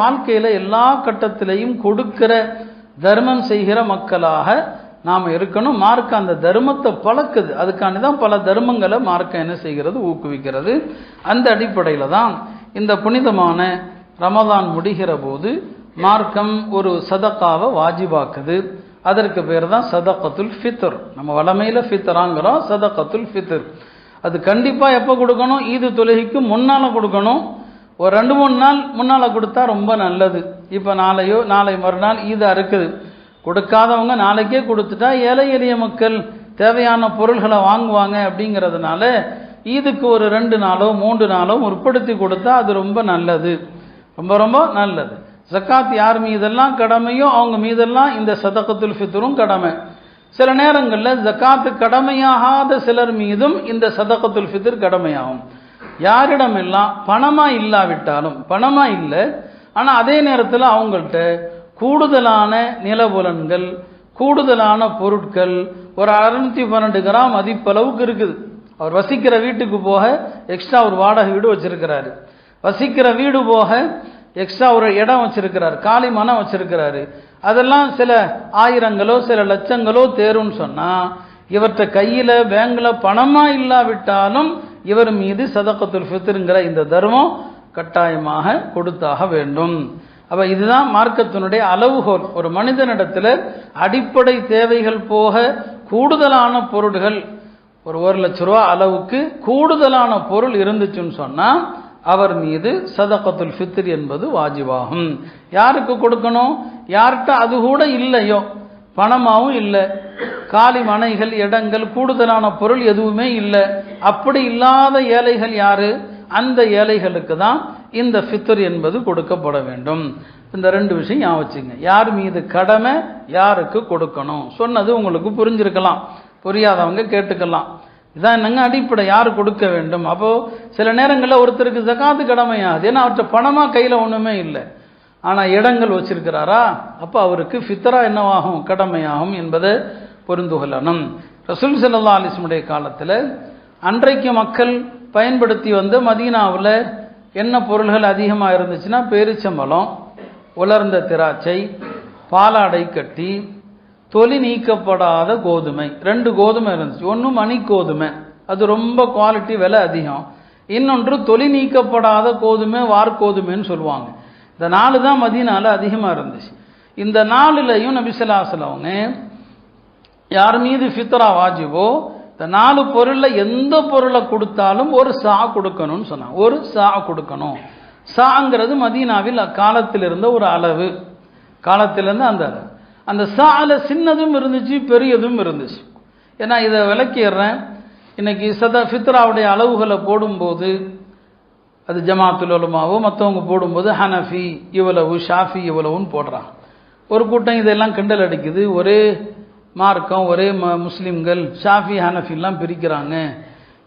வாழ்க்கையில எல்லா கட்டத்திலையும் கொடுக்கிற தர்மம் செய்கிற மக்களாக நாம் இருக்கணும். மார்க்க அந்த தர்மத்தை பழக்குது. அதுக்காண்டி தான் பல தர்மங்களை மார்க்க என்ன செய்கிறது? ஊக்குவிக்கிறது. அந்த அடிப்படையில் தான் இந்த புனிதமான ரமதான் முடிகிற போது மார்க்கம் ஒரு சதக்காவை வாஜிபாக்குது. அதற்கு பேர் தான் சதக்கத்துல் ஃபித்தர் நம்ம வளமையில் ஃபித்தராங்கிறோம் சதக்கத்துல் ஃபித்தர் அது கண்டிப்பாக எப்போ கொடுக்கணும்? ஈது தொழுகைக்கு முன்னால் கொடுக்கணும். ஒரு ரெண்டு மூணு நாள் முன்னால் கொடுத்தா ரொம்ப நல்லது. இப்போ நாளையோ நாளை மறுநாள் ஈது அறுக்குது. கொடுக்காதவங்க நாளைக்கே கொடுத்துட்டா ஏழை எளிய மக்கள் தேவையான பொருள்களை வாங்குவாங்க அப்படிங்கிறதுனால ஈதுக்கு ஒரு ரெண்டு நாளோ மூன்று நாளோ முற்படுத்தி கொடுத்தா அது ரொம்ப நல்லது. ரொம்ப ரொம்ப நல்லது. ஜக்காத் யார் மீதெல்லாம் கடமையோ அவங்க மீதெல்லாம் இந்த சதகத்துல் ஃபித்ரும் கடமை. சில நேரங்களில் ஜக்காத்து கடமையாகாத சிலர் மீதும் இந்த சதகத்துல் ஃபித்ர் கடமையாகும். யாரிடமெல்லாம் பணமாக இல்லாவிட்டாலும் பணமாக இல்லை ஆனால் அதே நேரத்தில் அவங்கள்ட்ட கூடுதலான நிலபுலன்கள் கூடுதலான பொருட்கள் ஒரு அறுநூத்தி பன்னெண்டு கிராம் மதிப்பளவுக்கு இருக்குது. அவர் வசிக்கிற வீட்டுக்கு போக எக்ஸ்ட்ரா ஒரு வாடகை வீடு வச்சிருக்கிறாரு. வசிக்கிற வீடு போக எக்ஸ்ட்ரா ஒரு இடம் வச்சிருக்கிறார் காலி மனம் வச்சிருக்கிறாரு. அதெல்லாம் சில ஆயிரங்களோ சில லட்சங்களோ தேரும்னு சொன்னா இவர்கிட்ட கையில பேங்க்ல பணமா இல்லாவிட்டாலும் இவர் மீது சதக்கத்துல் ஃபித்ருங்கிற இந்த தர்மம் கட்டாயமாக கொடுத்தாக வேண்டும். அப்போ இதுதான் மார்க்கத்தினுடைய அளவுகோல். ஒரு மனிதனிடத்தில் அடிப்படை தேவைகள் போக கூடுதலான பொருட்கள் ஒரு ஒரு லட்ச ரூபா அளவுக்கு கூடுதலான பொருள் இருந்துச்சுன்னு சொன்னால் அவர் மீது சதக்கத்துல் ஃபித்ர் என்பது வாஜிவாகும் யாருக்கு கொடுக்கணும்? யார்கிட்ட அது கூட இல்லையோ. பணமாகவும் இல்லை. காலி மனைகள் இடங்கள் கூடுதலான பொருள் எதுவுமே இல்லை. அப்படி இல்லாத ஏழைகள் யாரு? அந்த ஏழைகளுக்கு தான் இந்த ஃபித்ர் என்பது கொடுக்கப்பட வேண்டும். இந்த ரெண்டு விஷயம் ஞாபகம் வச்சுங்க. யார் மீது கடமை யாருக்கு கொடுக்கணும்? சொன்னது உங்களுக்கு புரிஞ்சிருக்கலாம். புரியாதவங்க கேட்டுக்கலாம். இதான் என்னங்க அடிப்படை? யார் கொடுக்க வேண்டும்? அப்போது சில நேரங்களில் ஒருத்தருக்கு ஜகாத்து கடமையாது. ஏன்னா அவர்கிட்ட பணமாக கையில் ஒன்றுமே இல்லை. ஆனால் இடங்கள் வச்சிருக்கிறாரா? அப்போ அவருக்கு ஃபித்ரா என்னவாகும்? கடமையாகும் என்பதை புரிந்து கொள்ளணும். ரசூல் சல்லா அலிஸ்முடைய காலத்தில் அன்றைக்கு மக்கள் பயன்படுத்தி வந்த மதீனாவில் என்ன பொருள்கள் அதிகமாக இருந்துச்சுன்னா பேரிச்சம்பழம் உலர்ந்த திராட்சை பாலாடை கட்டி தொலி நீக்கப்படாத கோதுமை. ரெண்டு கோதுமை இருந்துச்சு. ஒன்று மணி கோதுமை அது ரொம்ப குவாலிட்டி விலை அதிகம். இன்னொன்று தொலி நீக்கப்படாத கோதுமை வார்கோதுமைன்னு சொல்லுவாங்க. இந்த நாலு தான் மதியனால அதிகமாக இருந்துச்சு. இந்த நாலுலையும் நபிசலாசல் அவங்க யார் மீது ஃபித்ரா வாஜிபோ இந்த நாலு பொருளில் எந்த பொருளை கொடுத்தாலும் ஒரு சா கொடுக்கணும்னு சொன்னாங்க. ஒரு சா கொடுக்கணும். சாங்கிறது மதீனாவில் அக்காலத்தில் இருந்த ஒரு அளவு. காலத்திலேருந்து அந்த அளவு. அந்த சால சின்னதும் இருந்துச்சு பெரியதும் இருந்துச்சு. ஏன்னா இதை விளக்கிடுறேன். இன்னைக்கு சத ஃபித்ராவுடைய அளவுகளை போடும்போது அது ஜமாத்துல் உலமாவோ மற்றவங்க போடும்போது ஹனஃபி இவ்வளவு ஷாஃபி இவ்வளவுன்னு போடுறான் ஒரு கூட்டம் இதெல்லாம் கிண்டல் அடிக்குது. ஒரே மார்க்கம் ஒரே ம முஸ்லீம்கள் ஷாஃபி ஹனஃபிலாம் பிரிக்கிறாங்க.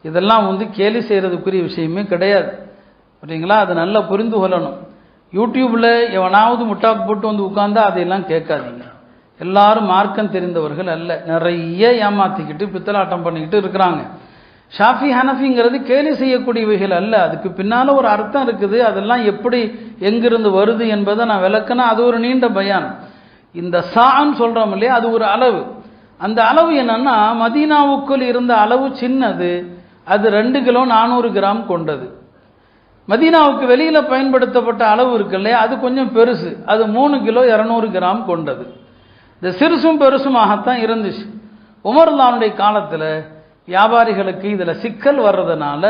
இதெல்லாம் வந்து கேலி செய்கிறதுக்குரிய விஷயமே கிடையாது. அப்படிங்களா அதை நல்லா புரிந்து கொள்ளணும். யூடியூப்பில் எவனாவது முட்டாக்கு போட்டு வந்து உட்கார்ந்தா அதையெல்லாம் கேட்காதீங்க. எல்லாரும் மார்க்கம் தெரிந்தவர்கள் அல்ல. நிறைய ஏமாற்றிக்கிட்டு பித்தலாட்டம் பண்ணிக்கிட்டு இருக்கிறாங்க. ஷாஃபி ஹனஃபிங்கிறது கேலி செய்யக்கூடியவைகள் அல்ல. அதுக்கு பின்னால் ஒரு அர்த்தம் இருக்குது. அதெல்லாம் எப்படி எங்கிருந்து வருது என்பதை நான் விளக்குனா அது ஒரு நீண்ட பயானம் இந்த சான்னு சொல்கிறோம் இல்லையா? அது ஒரு அளவு. அந்த அளவு என்னன்னா மதீனாவுக்குள் இருந்த அளவு சின்னது. அது ரெண்டு கிலோ நானூறு கிராம் கொண்டது. மதீனாவுக்கு வெளியில் பயன்படுத்தப்பட்ட அளவு இருக்கு இல்லையா? அது கொஞ்சம் பெருசு. அது மூணு கிலோ இரநூறு கிராம் கொண்டது. இந்த சிறுசும் பெருசுமாகத்தான் இருந்துச்சு. உமர்லானுடைய காலத்துல வியாபாரிகளுக்கு இதில் சிக்கல் வர்றதுனால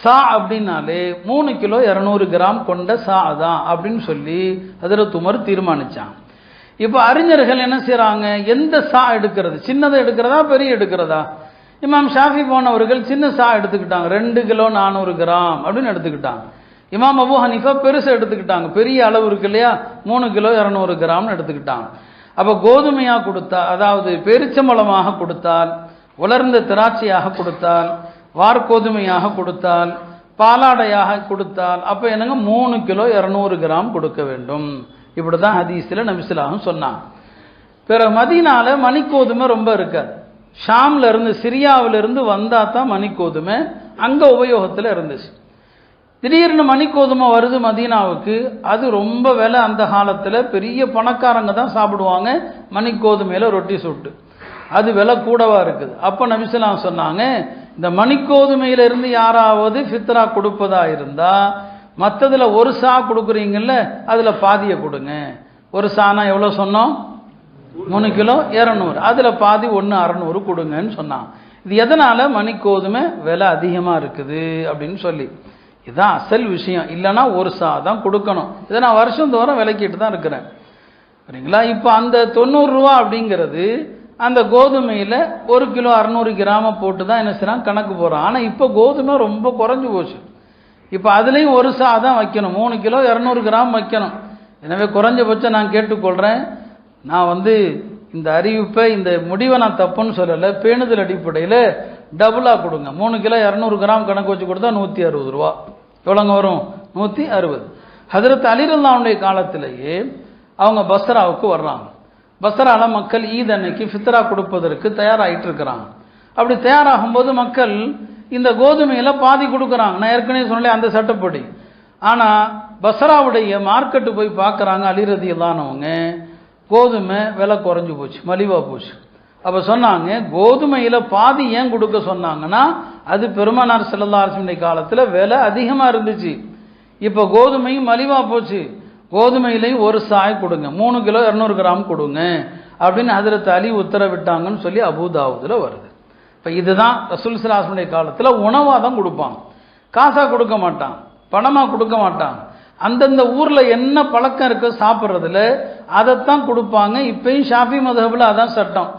சா அப்படின்னாலே மூணு கிலோ இரநூறு கிராம் கொண்ட சா தான் அப்படின்னு சொல்லி அதில் துமர் தீர்மானிச்சான். இப்போ அறிஞர்கள் என்ன செய்கிறாங்க எந்த சா எடுக்கிறது? சின்னதை எடுக்கிறதா பெரிய எடுக்கிறதா? இமாம் ஷாஃபி போனவர்கள் சின்ன சா எடுத்துக்கிட்டாங்க. ரெண்டு கிலோ நானூறு கிராம் அப்படின்னு எடுத்துக்கிட்டாங்க. இமாம் அபு ஹனீஃபா பெருசு எடுத்துக்கிட்டாங்க. பெரிய அளவு இருக்கு இல்லையா? மூணு கிலோ இரநூறு கிராம்னு எடுத்துக்கிட்டாங்க. அப்போ கோதுமையாக கொடுத்தா அதாவது பெருச்சம்பளமாக கொடுத்தால் உலர்ந்த திராட்சையாக கொடுத்தால் வார்கோதுமையாக கொடுத்தால் பாலாடையாக கொடுத்தால் அப்போ என்னங்க? மூணு கிலோ இரநூறு கிராம் கொடுக்க வேண்டும். இப்படி தான் ஹதீஸில் நபிசுலாகும் சொன்னாங்க. பிற மதினால மணிக்கோதுமை ரொம்ப இருக்காது. ஷாம்ல இருந்து சிரியாவிலிருந்து இருந்து தான் மணிக்கோதுமை அங்கே உபயோகத்தில் இருந்துச்சு. திடீர்னு மணிக்கோதுமை வருது மதீனாவுக்கு. அது ரொம்ப விலை அந்த காலத்தில். பெரிய பணக்காரங்க தான் சாப்பிடுவாங்க. மணிக்கோதுமையில் ரொட்டி சுட்டு. அது விலை கூடவா இருக்குது? அப்போ நபிசலாம் சொன்னாங்க இந்த மணிக்கோதுமையிலிருந்து யாராவது ஃபித்ரா கொடுப்பதா இருந்தால் மற்றதில் ஒரு சா கொடுக்குறீங்கல்ல அதில் பாதியை கொடுங்க. ஒரு சானா எவ்வளோ சொன்னோம்? மூணு கிலோ இரநூறு. அதில் பாதி ஒன்று அறநூறு கொடுங்கன்னு சொன்னான். இது எதனால்? மணிக்கோதுமை விலை அதிகமாக இருக்குது அப்படின்னு சொல்லி. இதுதான் அசல் விஷயம். இல்லைன்னா ஒரு சா தான் கொடுக்கணும். இதை நான் வருஷம் தோறும் தான் இருக்கிறேன். சரிங்களா இப்போ அந்த தொண்ணூறுரூவா அப்படிங்கிறது அந்த கோதுமையில் ஒரு கிலோ அறநூறு கிராம போட்டு தான் என்ன செய்யறான் கணக்கு போகிறான் ஆனால் இப்போ கோதுமை ரொம்ப குறைஞ்சி போச்சு. இப்போ அதுலேயும் ஒரு சா தான் வைக்கணும். மூணு கிலோ இரநூறு கிராம் வைக்கணும். எனவே குறைஞ்சபட்சம் நான் கேட்டுக்கொள்கிறேன் நான் வந்து இந்த அறிவிப்பை இந்த முடிவை நான் தப்புன்னு சொல்லலை. பேணுதல் அடிப்படையில் டபுளாக கொடுங்க. மூணு கிலோ இரநூறு கிராம் கணக்கு வச்சு கொடுத்தா நூற்றி அறுபது ரூபா. எவ்வளோங்க வரும்? நூற்றி அறுபது. ஹதரத் அலிரல்லாவுடைய காலத்திலேயே அவங்க பஸ்ராவுக்கு வர்றாங்க. பஸ்ரால மக்கள் ஈத் அன்னைக்கு ஃபித்ரா கொடுப்பதற்கு தயாராகிட்டு இருக்கிறாங்க அப்படி தயாராகும்போது மக்கள் இந்த கோதுமையில் பாதி கொடுக்குறாங்க. நான் ஏற்கனவே சொன்னேன் அந்த சட்டப்படி. ஆனால் பஸ்ராவுடைய மார்க்கெட்டு போய் பார்க்குறாங்க அலிரதி இல்லாதவங்க கோதுமை விலை குறைஞ்சு போச்சு மலிவாக போச்சு. அப்போ சொன்னாங்க கோதுமையில் பாதி ஏன் கொடுக்க சொன்னாங்கன்னா அது பெருமானார் செல்லல்லா அரசுடைய காலத்தில் விலை அதிகமாக இருந்துச்சு. இப்போ கோதுமையும் மலிவாக போச்சு. கோதுமையிலையும் ஒரு சாய் கொடுங்க. மூணு கிலோ இரநூறு கிராம் கொடுங்க. அப்படின்னு அதில் தலி உத்தரவிட்டாங்கன்னு சொல்லி அபூதாவுதில் வருது. இப்போ இதுதான் ரசூல் சிலாசனுடைய காலத்தில் உணவாக தான் கொடுப்பான் காசாக கொடுக்க மாட்டான். பணமாக கொடுக்க மாட்டான். அந்தந்த ஊரில் என்ன பழக்கம் இருக்கோ சாப்பிட்றதுல அதைத்தான் கொடுப்பாங்க. இப்பயும் ஷாஃபி மதபில் அதான் சட்டம்.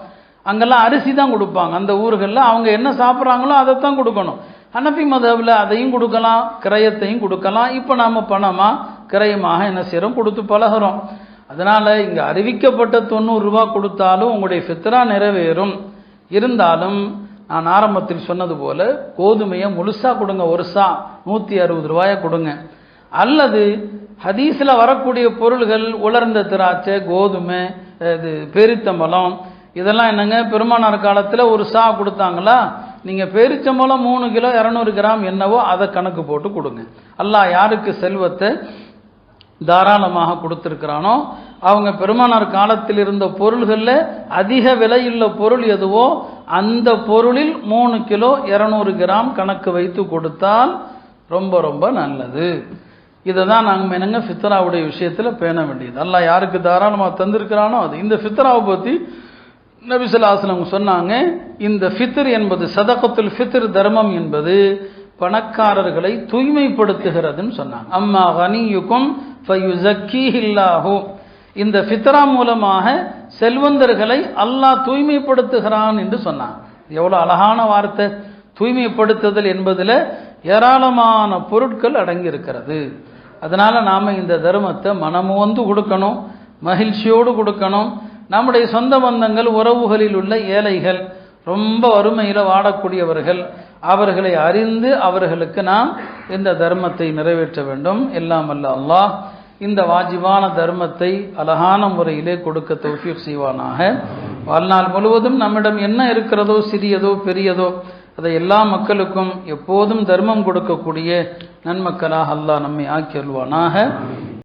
அங்கெல்லாம் அரிசி தான் கொடுப்பாங்க. அந்த ஊர்களில் அவங்க என்ன சாப்பிட்றாங்களோ அதைத்தான் கொடுக்கணும். ஹனபி மதவில் அதையும் கொடுக்கலாம் கிரயத்தையும் கொடுக்கலாம். இப்போ நாம் பணமாக அக்கறையுமாக என்ன செய்கிறோம் கொடுத்து பழகிறோம். அதனால் இங்கே அறிவிக்கப்பட்ட தொண்ணூறு ரூபா கொடுத்தாலும் உங்களுடைய ஃபித்ரா நிறைவேறும். இருந்தாலும் நான் ஆரம்பத்தில் சொன்னது போல கோதுமையை முழுசாக கொடுங்க ஒரு சா நூற்றி அறுபது ரூபாயை கொடுங்க. அல்லது ஹதீஸில் வரக்கூடிய பொருள்கள் உலர்ந்த திராட்சை கோதுமை இது பேரித்தம்பழம் இதெல்லாம் என்னங்க பெருமானார் காலத்தில் ஒரு சா கொடுத்தாங்களா? நீங்கள் பேரிச்சம்பழம் மூணு கிலோ இரநூறு கிராம் என்னவோ அதை கணக்கு போட்டு கொடுங்க. அல்லாஹ் யாருக்கு செல்வத்தை தாராளமாக கொடுத்துருக்கிறானோ அவங்க பெருமானார் காலத்தில் இருந்த பொருள்களில் அதிக விலையுள்ள பொருள் எதுவோ அந்த பொருளில் மூணு கிலோ இரநூறு கிராம் கணக்கு வைத்து கொடுத்தால் ரொம்ப ரொம்ப நல்லது. இதை தான் நாங்கள் என்னங்க ஃபித்ராவுடைய விஷயத்தில் பேண வேண்டியது. எல்லாம் யாருக்கு தாராளமாக தந்திருக்கிறானோ அது. இந்த ஃபித்ராவை பற்றி நபிசுல்லாஸ்லம் சொன்னாங்க இந்த ஃபித்ர் என்பது சதகத்துல் ஃபித்ர் தர்மம் என்பது பணக்காரர்களை தூய்மைப்படுத்துகிறதுன்னு சொன்னாங்க. அம்மா கனியுக்கும் ஃபயுசக்கீஹில்லாஹு இந்த ஃபித்ரா மூலமாக செல்வந்தர்களை அல்லாஹ் தூய்மைப்படுத்துகிறான் என்று சொன்னான். எவ்வளோ அழகான வார்த்தை. தூய்மைப்படுத்துதல் என்பதில் ஏராளமான பொருட்கள் அடங்கியிருக்கிறது. அதனால் நாம் இந்த தர்மத்தை மனமுவந்து கொடுக்கணும் மகிழ்ச்சியோடு கொடுக்கணும். நம்முடைய சொந்த பந்தங்கள் உறவுகளில் உள்ள ஏழைகள் ரொம்ப வறுமையில் வாடக்கூடியவர்கள் அவர்களை அறிந்து அவர்களுக்கு நாம் இந்த தர்மத்தை நிறைவேற்ற வேண்டும். எல்லாம் அல்ல அல்லாஹ். இந்த வாஜிபான தர்மத்தை அழகான முறையிலே கொடுக்க தௌஃபீக் செய்வானாக. வாழ்நாள் முழுவதும் நம்மிடம் என்ன இருக்கிறதோ சிறியதோ பெரியதோ அதை எல்லா மக்களுக்கும் எப்போதும் தர்மம் கொடுக்கக்கூடிய நன்மக்களாக அல்லாஹ் நம்மை ஆக்கி அல்வானாக